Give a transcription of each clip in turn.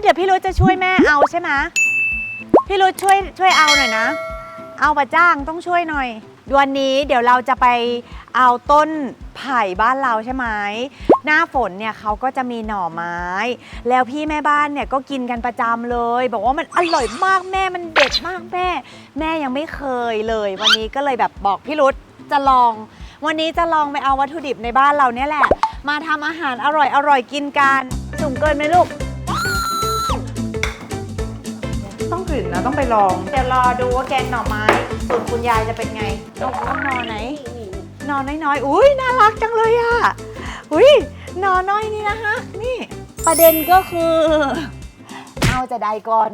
เดี๋ยวพี่รุธจะช่วยแม่เอาใช่ไหมพี่รุธช่วยช่วยเอาหน่อยนะ เอาปะจ้างต้องช่วยหน่อยวันนี้เดี๋ยวเราจะไปเอาต้นไผ่บ้านเราใช่ไหมหน้าฝนเนี่ยเขาก็จะมีหน่อไม้ แล้วพี่แม่บ้านเนี่ยก็กินกันประจำเลย บอกว่ามันอร่อยมากแม่มันเด็ดมากแม่ แม่ยังไม่เคยเลย วันนี้ก็เลยแบบบอกพี่รุธจะลอง วันนี้จะลองไปเอาวัตถุดิบในบ้านเราเนี่ยแหละ มาทำอาหารอร่อยอร่อยกินกันสูงเกินไหมลูก องกลิ่นนะต้องไปลองเดี๋ยวรอดูว่าแกงหน่อไม้สูตรคุณยายจะเป็นไงต้องต้องนอนไหนนอนน้อยๆอุ้ยน่ารักจังเลยอะอุ้ยนอนน้อยนี่นะฮะนี่ ประเด็นก็คือ เอาจะได้ก่อน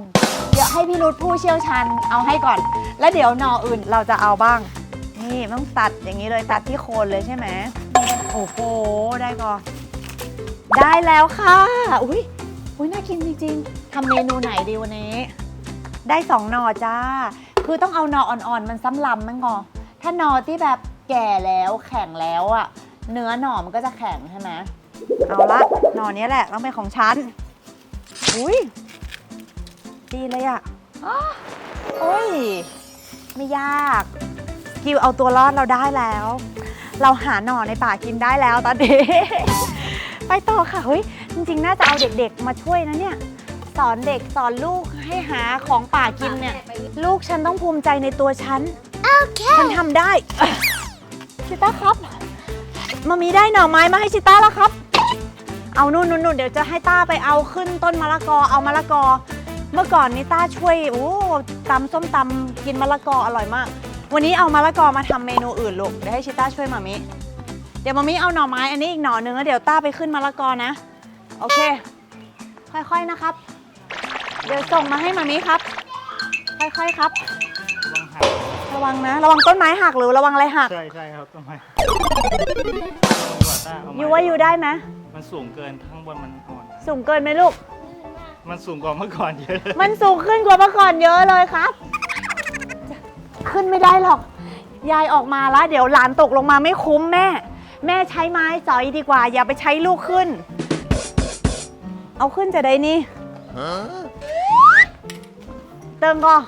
เดี๋ยวให้พี่รุธผู้เชี่ยวชาญเอาให้ก่อน แล้วเดี๋ยวหนออื่นเราจะเอาบ้าง นี่ต้องตัดอย่างนี้เลยตัดที่โคนเลยใช่ไหมโอ้โหได้ก่อนได้แล้วค่ะ อุ้ยอุ้ยน่ากินจริงๆทำเมนูไหนดีวันนี้ ได้สองหน่อจ้า คือต้องเอาหน่ออ่อนๆ มันซ้ำลำมั้งอ ถ้าหนอที่แบบแก่แล้วแข็งแล้วอะเนื้อหนอมันก็จะแข็งใช่ไหมเอาละหนอนี้แหละต้องเป็นของฉัน อุ้ยดีเลยอะโอ้ย ไม่ยาก กิลเอาตัวรอดเราได้แล้ว เราหาหน่อในป่ากินได้แล้วตอนนี้ ไปต่อค่ะ เฮ้ย จริงๆ น่าจะเอาเด็กๆ มาช่วยนะเนี่ย สอนเด็กสอนลูกให้หาของป่ากินเนี่ย ลูกฉันต้องภูมิใจในตัวฉัน โอเค ฉันทำได้ชิต้าครับมามีได้หน่อไม้มาให้ชิต้าแล้วครับ เอานู่นนู่นนู่นเดี๋ยวจะให้ต้าไปเอาขึ้นต้นมะละกอเอามะละกอ เมื่อก่อนนี้ต้าช่วยโอ้ตำส้มตำกินมะละกออร่อยมาก วันนี้เอามะละกอมาทำเมนูอื่นลูกเดี๋ยวให้ชิต้าช่วยมามิเดี๋ยวมามิเอาหน่อไม้อันนี้อีกหน่อนึงแล้วเดี๋ยวต้าไปขึ้นมะละกอนะ โอเค ค่อยๆนะครับ เดี๋ยวส่งมาให้มามิครับ ค่อยๆครับระวังหักระวังนะ ระวังต้นไม้หักหรือระวังอะไรหัก ใช่ใช่ครับต้นไม้เไม้อยู่ว่าอยู่ได้ไหมมันสูงเกินข้างบนมันอ่อน สูงเกินไหมลูก มันสูงกว่าเมื่อก่อนเยอะเลยมันสูงขึ้นกว่าเมื่อก่อนเยอะเลยครับ ขึ้นไม่ได้หรอก ยายออกมาแล้ว เดี๋ยวหลานตกลงมาไม่คุ้มแม่ แม่ใช้ไม้สอยดีกว่า อย่าไปใช้ลูกขึ้น เอาขึ้นจะได้นี่ เติมก่อน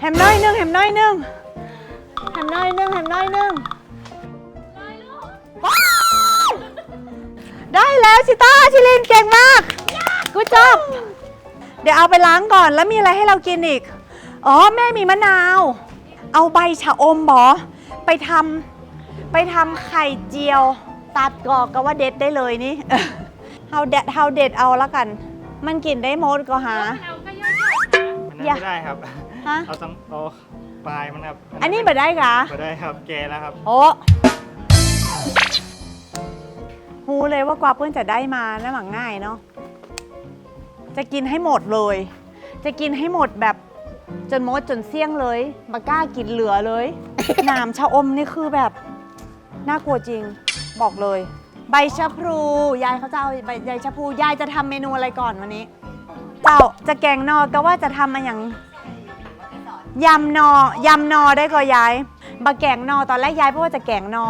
แฮมน้อยนึงแฮมน้อยนึงแฮมน้อยนึงแฮมน้อยนึงได้แล้วชิต้าชิลินเก่งมากกูจบเดี๋ยวเอาไปล้างก่อนแล้วมีอะไรให้เรากินอีก อ๋อแม่มีมะนาว เอาใบชะอมบอไปทำไปทำไข่เจียว ตัดกอกก็ว่าเด็ดได้เลยนี่เฮาเด็ดเฮาเด็ดเอาละกัน มันกินได้หมดก็หา มันนั่นไม่ได้ครับ ฮะ เอาตั้งเอาปลายมันครับอันนี้บ่ได้กะไม่ได้ครับ แกแล้วครับ โอ้ฮูเลยว่ากว่าเพื่อนจะได้มาน่าหมังง่ายเนาะ จะกินให้หมดเลย จะกินให้หมดแบบจนมดจนเสี่ยงเลยบากล้ากินเหลือเลย หนามชะอมนี่คือแบบ น่ากลัวจริง บอกเลย ใบชะพลู ยายเขาจะเอาใบใบชะพลู ยายจะทำเมนูอะไรก่อนวันนี้ เจ้าจะแกงนอก็ว่าจะทำมาอย่างยำนอยำนอได้ก็ยายบะแกงนอตอนแรกยายพูดว่าจะแกงนอ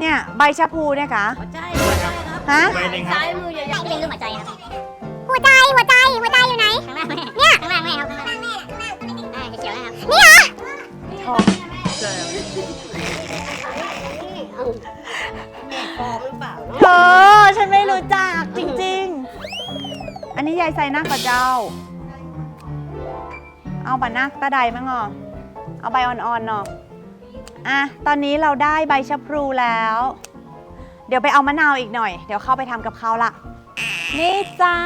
เนี่ยใบชะพลูเนี่ยคะหัวใจหัวใจครับฮะใบหนึ่งครับซ้ายมือใหญ่ๆเรียงรูปหัวใจครับหัวใจหัวใจหัวใจอยู่ไหนข้างล่างแม่เนี่ยข้างล่างแม่ครับข้างล่างแม่อ่าเขียวๆนะครับนี่เหรอชอบใช่ครับเธอฉันไม่รู้จักจริงๆอั นนี้ยายใส่หน้ากับเจ้า เอาบะนักตะไดมั้งอ่อเอาใบอ่อนๆเนาะอะตอนนี้เราได้ใบชะพลูแล้ว เดี๋ยวไปเอามะนาวอีกหน่อย เดี๋ยวเข้าไปทำกับเขาวละ นี่จ้า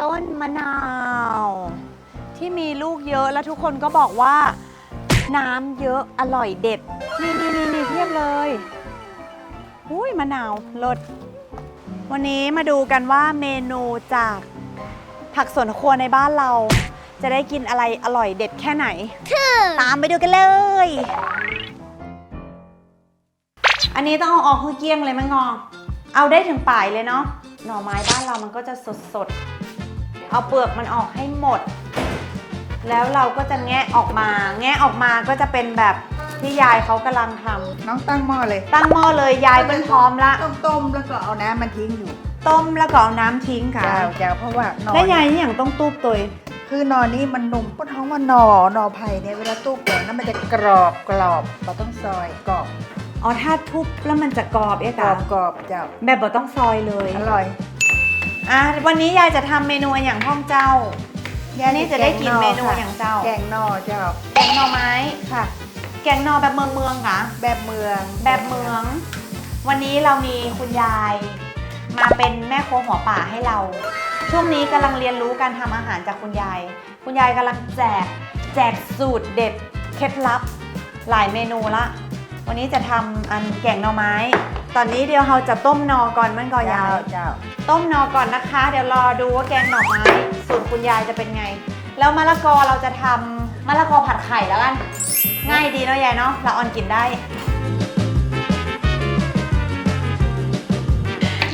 ต้นมะนาว ที่มีลูกเยอะแล้วทุกคนก็บอกว่า น้ำเยอะอร่อยเด็ด นี่นี่นี่นี่เทียบเลย อุ้ยมะนาวรส วันนี้มาดูกันว่าเมนูจากผักสวนครัวในบ้านเรา จะได้กินอะไรอร่อยเด็ดแค่ไหน ตามไปดูกันเลย อันนี้ต้องเอาออกคือเกลี้ยงเลยมั้งงอ เอาได้ถึงปลายเลยเนาะ หน่อไม้บ้านเรามันก็จะสดสดๆเอาเปลือกมันออกให้หมด แล้วเราก็จะแงะออกมา แงะออกมาก็จะเป็นแบบ ที่ยายเขากำลังทำน้องตั้งหม้อเลยตั้งหม้อเลยยายเปิ้ลพร้อมละ ต้มต้มๆแล้วก็เอาน้ำมันทิ้งอยู่ต้มแล้วก็เอาน้ำทิ้งค่ะเจ้าเจ้าเพราะว่าหนอแล้วยายนี่อย่างต้องตูบตัวเองคือหนอนี้มันนุ่มปนท้องว่าหนอหนอไผ่เนี่ยเวลาตู้แกงนั้นมันจะกรอบกรอบเราต้องซอยกรอบอ๋อถ้าทุบแล้วมันจะกรอบเอ๊ะกรกะอบกรอบเจ้าแบบบ่ต้องซอยเลยอร่อยอะวันนี้ยายจะทำเมนูอย่างพ่องเจ้า อันนี้จะได้กินเมนูค่ะอย่างเจ้า แกงหนอเจ้า แกงหน่อไม้ค่ะ แกงหน่อแบบเมืองเมืองๆค่ะ แบบเมืองแบบเมือง วันนี้เรามีคุณยาย มาเป็นแม่ครัวหัวป่าให้เรา ช่วงนี้กำลังเรียนรู้การทำอาหารจากคุณยาย คุณยายกำลังแจก แจกสูตรเด็ดเคล็ดลับ หลายเมนูละ วันนี้จะทำอันแกงหน่อไม้ ตอนนี้เดี๋ยวเราจะต้มหนอก่อนมันก่อนยาเจ้ายเจ้า ต้มหนอก่อนนะคะ เดี๋ยวรอดูว่าแกงหน่อไม้สูตรคุณยายจะเป็นไง แล้วมะละกอเราจะทำมะละกอผัดไข่แล้วกัน ง่ายดีเนาะยายเนาะเราออนกินได้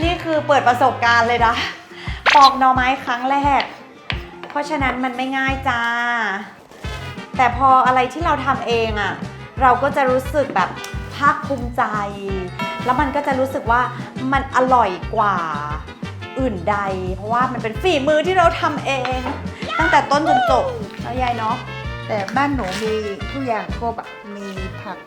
นี่คือเปิดประสบการณ์เลยนะปอกหน่อไม้ครั้งแรก เพราะฉะนั้นมันไม่ง่ายจ้า แต่พออะไรที่เราทำเองอะ่ะเราก็จะรู้สึกแบบภาคภูมิใจ แล้วมันก็จะรู้สึกว่ามันอร่อยกว่าอื่นใด เพราะว่ามันเป็นฝีมือที่เราทำเอง ตั้งแต่ต้นจนจบแล้วยายเนาะ แต่บ้านหนูมีทุกอย่างครบอะมีผัก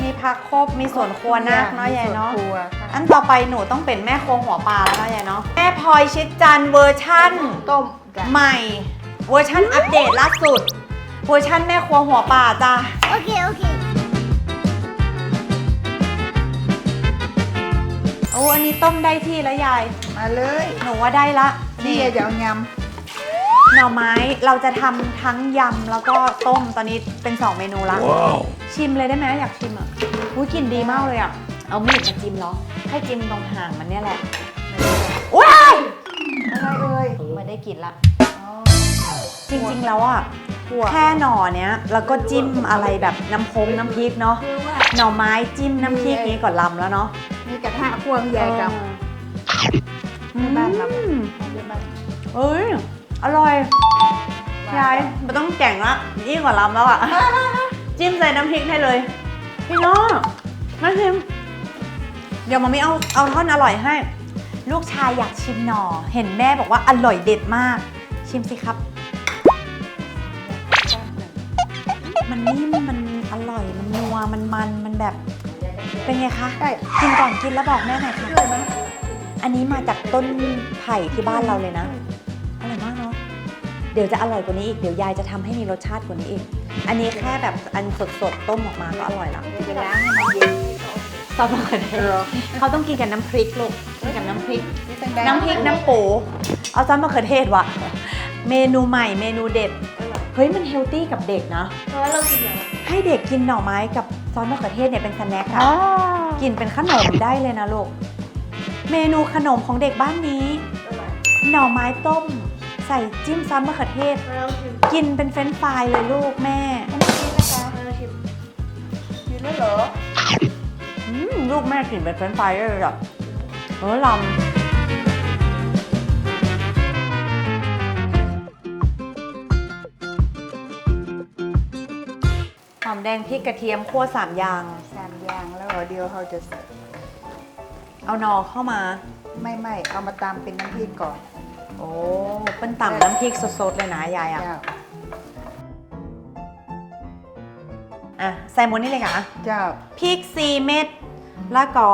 มีผักครบมีสวนครัวนาคเนาะยายเนาะ มีสวนครัวค่ะอันต่อไปหนูต้องเป็นแม่ครัวหัวปลาแล้วเนาะยายเนาะ แม่พลอยชิดจันทร์เวอร์ชั่น ต้มจ้ะใหม่ เวอร์ชั่นอัปเดตล่าสุด เวอร์ชั่นแม่ครัวหัวป่าจ้าโอเค โอเค โอ้อันนี้ต้มได้ที่แล้วยาย มาเลยหนูว่าได้ละ นี่นี่จะเอาย หน่อไม้เราจะทำทั้งยำแล้วก็ต้มตอนนี้เป็น 2 เมนูละชิมเลยได้ไหมอยากชิมอะอุ้ยกลิ่นดีมากเลยอะ เอามีดมาจิ้มเหรอ ให้จิ้มตรงห่างมันเนี่ยแหละว้ายำอะไรเอ่ยไม่ได้กลิ่นละอ๋อจริงๆแล้วอะหัวแค่หน่อเนี้ยแล้วก็จิ้มอะไรแบบน้ำพงน้ำพริกเนาะ คือว่าหน่อไม้จิ้มน้ำพริกนี้ก่อนลำแล้วเนาะมีกระทะพวงใหญ่กับอืมบ้านเราที่บ้านเอ้ย อร่อยยายไม่ต้องแก่งละยิ่งกว่าลำแล้วอะ จิ้มใส่น้ำพริกให้เลย พี่น้องมาชิม เดี๋ยวมาไม่เอาเอาท่อนอร่อยให้ ลูกชายอยากชิมหน่อ เห็นแม่บอกว่าอร่อยเด็ดมาก ชิมสิครับ มันนิ่มมันอร่อย มันนัว มันมัน มันแบบ เป็นไงคะได้กินก่อนกินแล้วบอกแม่หน่อยค่ะด้วยไหมอันนี้มาจากต้นไผ่ที่บ้านเราเลยนะ เดี๋ยวจะอร่อยกว่านี้อีก เดี๋ยวยายจะทำให้มีรสชาติกว่านี้อีก อันนี้แค่แบบอันสดๆ ต้มออกมาก็อร่อยแล้วเดี๋ยวจะล้างให้มันเย็นซอสมะเขือเทศเขาต้องกินกับน้ำพริกลูกกินกับน้ำพริก นี่ต้องได้น้ำพริกน้ำปูเอาซอสมะเขือเทศว่ะ เมนูใหม่เมนูเด็ด เฮ้ยมันเฮลตี้กับเด็กนะ เพราะว่าเรากินอย่างให้เด็กกินหน่อไม้กับซอสมะเขือเทศเนี่ยเป็นสแน็คอะกินเป็นขนมได้เลยนะลูก เมนูขนมของเด็กบ้านนี้หน่อไม้ต้ม ใส่จิ้มซอสมะเขือเทศเราชิมกินเป็นเฟรนช์ฟรายเลยลูกแม่เราชิมกินแล้วเหรออืมลูกแม่กินเป็นเฟรนช์ฟรายได้เลยอะเออลำหอมแดงพริกกระเทียมคั่วสามอย่าง สามอย่างแล้วเหรอเดียวเขาจะใส่เอานอเข้ามา ไม่ไม่เอามาตำเป็นน้ำพริกก่อน โอ้เป็นต่ำน้ำพริกสดๆเลยนะยายอะเจ้าอะใส่หมดนี่เลยค่ะ เจ้าพริกสี่เม็ดแล้วก็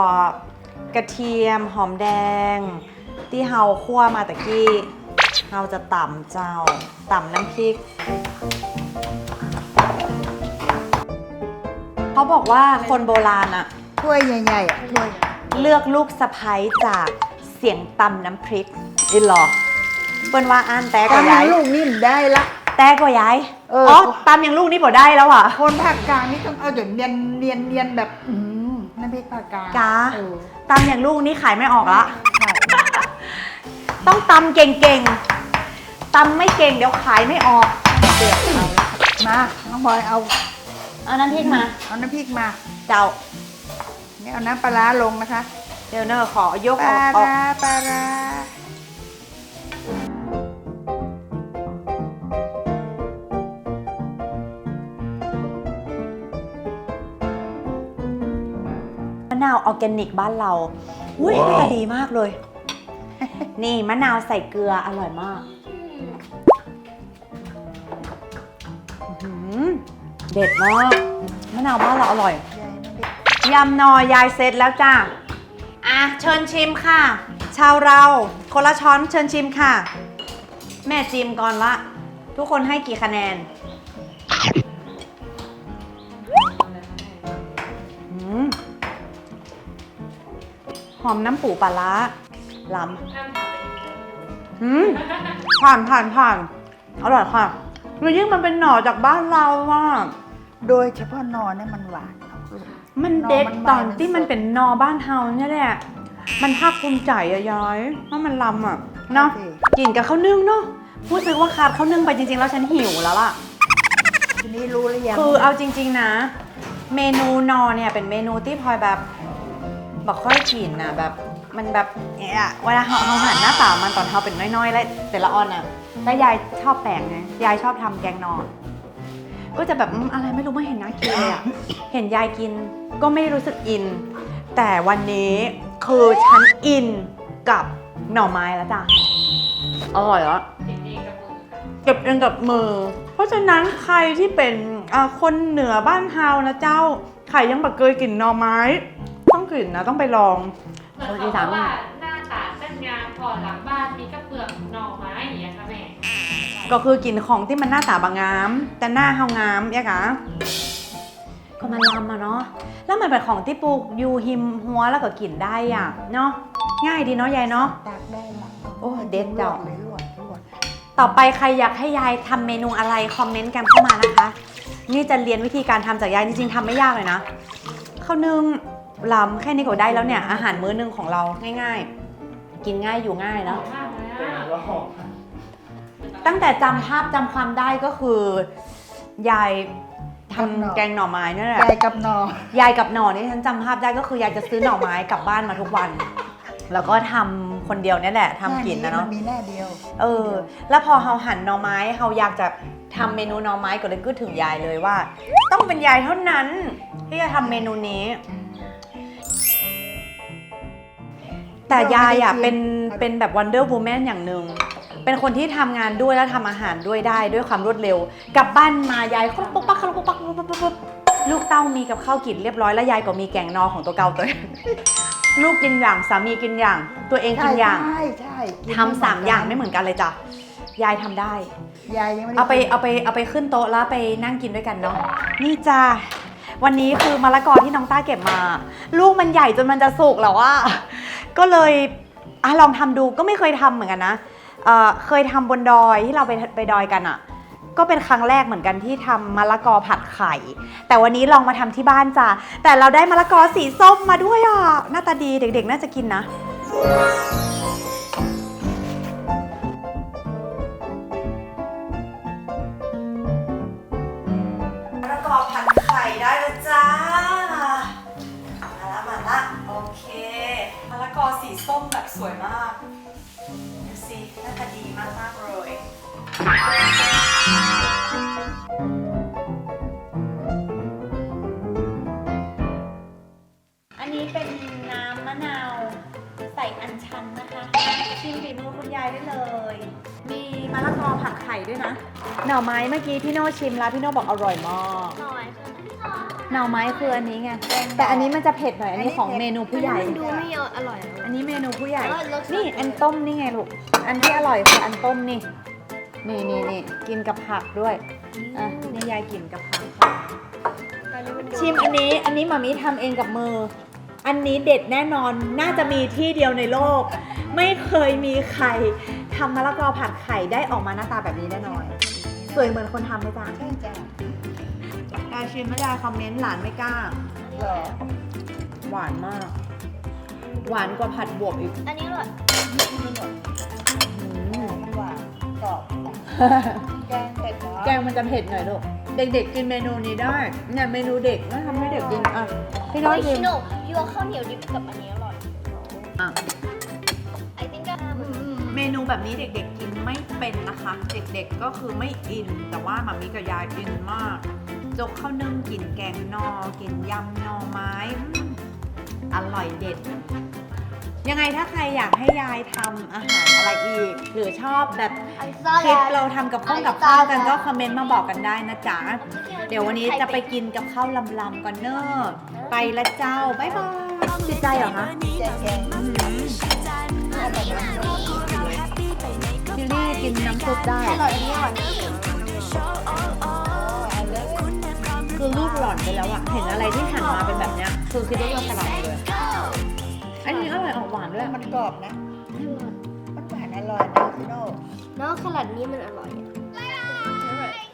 กระเทียมหอมแดง ที่เฮาคั่วมาตะกี้เฮาจะต่ำเจ้า ต่ำน้ำพริกเขาบอกว่าคนโบราณอะถ้วยใหญ่ๆอะถ้วยเลือกลูกสะพ้ยจากเสียงตำน้ำพริกอินหรอ เปิ้นว่าอ่านแต่ก็ตำย้ายลูกนิ่มได้ละ แต่ก็ย้ายเอออ๋อตำอย่างลูกนี่บ่ได้แล้วอะ คนภาคกลางนี่ต้องเอาจนเนียนเนียนเนียนแบบอืมน้ำพริกภาคกลางกาเออตำอย่างลูกนี่ขายไม่ออกละ ใช่ต้องตำเก่งๆตำไม่เก่งเดี๋ยวขายไม่ออก เดือดเอาละมาน้องบอยเอาเอาน้ำพริกมา เอาน้ำพริกมาเจ้านี่เอาน้ำปลาร้าลงนะคะ เดี๋ยวเนอขอยกปอลาอกออกร้าปลา ออร์แกนิกบ้านเราอุ้ยหน้าตาดีมากเลย นี่มะนาวใส่เกลืออร่อยมากอื้อหือเด็ดมากมะนาวบ้านเราอร่อยยายไม่ได้ยำหนอยายเสร็จแล้วจ้าอะเชิญชิมค่ะ ชาวเราคนละช้อนเชิญชิมค่ะ แม่จิมก่อนละ ทุกคนให้กี่คะแนน อมน้ำปูปลาร้าล้ำอืมผ่านผ่านผ่านอร่อยค่ะแล้วยิ่งมันเป็นหน่อจากบ้านเราอะโดยเฉพาะนอนเนี่ยมันหวานเนอะลูก มันเด็ดนอมันตอนมันที่มันสดเป็นนอบ้านเฮาเนี่ยแหละมันภาคภูมิใจอะยายว่ามันลำอะเนาะใช่กินกับข้าวนึ่งเนาะพูดซึกว่าขาดข้าวนึ่งไปจริงๆ แล้วฉันหิวแล้วล่ะ ทีนี้รู้หรือยังคือเอาจริง ๆนะ เมนูนอเนี่ยเป็นเมนูที่พลอยแบบ บอกค่อยกินนะแบบมันแบบเนี่ยเวลาเราเราหันหน้าตามันตอนเราเป็นน้อยๆ แล้วแต่ละออนอะแล้วยายชอบแปลงไงยายชอบทำแกงนอนก็จะแบบอืมอะไรไม่รู้ไม่เห็นน่ากินเลยอะเห็นยายกินก็ไม่รู้สึกอิน แต่วันนี้คือฉันอินกับหน่อไม้แล้วจ้ะอร่อยแล้วเก็บเองกับมือ เพราะฉะนั้นใครที่เป็นอ่าคนเหนือบ้านเฮานะเจ้าใครยังแบบเคยกินหน่อไม้ ต้องกินนะต้องไปลอง เหมือนเขาบอกว่าหน้าตาเส้นงามพอหลังบ้านมีกระเปลือกหน่อไม้อย่างเงี้ยค่ะแม่ก็คือกินของที่มันหน้าตาบางงาม แต่หน้าเฮางามยะกะก็มันลำอะเนาะแล้วมันเป็นของที่ปลูกอยู่หิมหัวแล้วก็กินได้อะเนาะง่ายดีเนาะยายเนาะ ตากได้ละโอ้เด็ดเจ้าลวกเลยลวกลวกต่อไปใครอยากให้ยายทำเมนูอะไรคอมเมนต์กันเข้ามานะคะ นี่จะเรียนวิธีการทำจากยายจริงๆทำไม่ยากเลยนะข้าวนึ่ง ลำแค่นี้ก็ได้แล้วเนี่ย อาหารมื้อหนึงของเราง่ายๆ กินง่ายอยู่ง่ายหอเนาะมมากเลยแกงอะรอบตั้งแต่จำภาพจำความได้ก็คือ ยายทำแกงหน่อไม้นั่นแหละ ยายกับนอ ยายกับหน่อนี่ฉันจำภาพได้ก็คือยายจะซื้อหน่อไม้กลับบ้านมาทุกวัน แล้วก็ทำคนเดียวเนี่ยแหละทำกินนะเนาะมัมีหน้าเดียวเออ แล้วพอเฮาหั่นหน่อไม้เฮาอยากจะทำเมนูหน่อไม้ก็เลยก็ถึงยายเลยว่า ต้องเป็นยายเท่านั้น ที่จะทำเมนูนี้ แต่ยายอะเป็นเป็นแบบ Wonder Woman อย่างหนึ่งเป็นคนที่ทำงานด้วยแล้วทำอาหารด้วยได้ด้วยความรวดเร็ว กลับบ้านมายายปุ๊บปั๊กปุ๊บปั๊กปุ๊บปั๊กปุ๊บปุ๊บลูกเต้ามีกับข้าวกินเรียบร้อยแล้วยายก็มีแกงนอของตัวเก่าตัวเองลูกกินอย่างสามีกินอย่าง ตัวเองกินอย่างใช่ใช่กินทำสามอย่างไม่เหมือนกันเลยจ้ะยายทำได้ ยายยังไม่ด้เอาไปเอาไปเอาไปขึ้นโต๊ะแล้วไปนั่งกินด้วยกันเนาะนี่จ้าวันนี้คือมะละกอที่น้องต้าเก็บมา ลูกมันใหญ่จนมันจะสุกแล้วว่า ก็เลยอะลองทำดูก็ไม่เคยทำเหมือนกันนะเเคยทำบนดอยที่เราไปไปดอยกันอะ่ะก็เป็นครั้งแรกเหมือนกันที่ทำมะละกอผัดไข่ แต่วันนี้ลองมาทำที่บ้านจ้ะแต่เราได้มะละกอสีส้มมาด้วยอะหน้าตาดีเด็กๆ น่าจะกินนะ สวยมากดูสิหน้าตาดีมากมากเลย อันนี้เป็นน้ำมะนาว ใส่อัญชันนะคะชิมฝีมือคุณยายได้เลย มีมะละกอผัดไข่ด้วยนะ หน่อไม้เมื่อกี้พี่โน่ชิมแล้วพี่โน่บอกอร่อยมาก หน่อยคือหน่อไม้คืออันนี้ไง แต่อันนี้มันจะเผ็ดหน่อย อันนี้ของเมนูผู้ใหญ่ มันดูไม่เยอะอร่อยอันนี้เมนูผู้ใหญ่เออรสชาตินี่อันต้มนี่ไงลูก อันที่อร่อยคืออันต้มนี่ นี่นี่นี่กินกับผักด้วย อะนี่ยายกินกับผัก ชิมอันนี้ อันนี้มามิทำเองกับมือ อันนี้เด็ดแน่นอน น่าจะมีที่เดียวในโลก ไม่เคยมีใครทำมะละกอผัดไข่ได้ออกมาหน้าตาแบบนี้แน่นอน สวยเหมือนคนทำไหมจ๊ะใช่จ้ะ ยายชิมไม่ได้คอมเมนต์หลานไม่กล้า เหรอ หวานมาก หวานกว่าผัดบวบอีกอันนี้อร่อยอืม หวานกรอบแกงเป็ดเหรอแกงมันจะเผ็ดหน่อยลูก เด็กๆกินเมนูนี้ได้ เนี่ยเมนูเด็กไม่ทำให้เด็กกิน อะ พี่น้อยเฮ้ยกิชิน โน่ยัวข้าวเหนียวดิบกับอันนี้อร่อยอะ I think that เมนูแบบนี้เด็กๆกินไม่เป็นนะคะ เด็กๆก็คือไม่อิน แต่ว่ามามีกับยายอินมาก จกข้าวนึ่งกินแกงนอกินยำหนอไม้อืมอร่อยเด็ด ยังไงถ้าใครอยากให้ยายทำอาหารอะไรอีก หรือชอบแบบคคลิปเราทำกับข้าวกับข้าวกันก็คอมเมนต์มาบอกกันได้นะจ๊ะ เดี๋ยววันนี้จะไปกินกับข้าวลำๆก่อนเนอะไปละเจ้า บ๊ายบายติดใจเหรอคะแจกแกงจิลลี่กินน้ำซุปได้อร่อยอันนี้อร่อย คือรูปหล่อนไปแล้วอะเห็นอะไรที่หั่นมาเป็นแบบเนี้ยคือคิดว่าเราสลับเลย อันนี้อร่อยออกหวานด้วย มันกรอบนะ มันหวานอร่อยนะพี่โน่เนาะขนาดนี้มันอร่อยอะ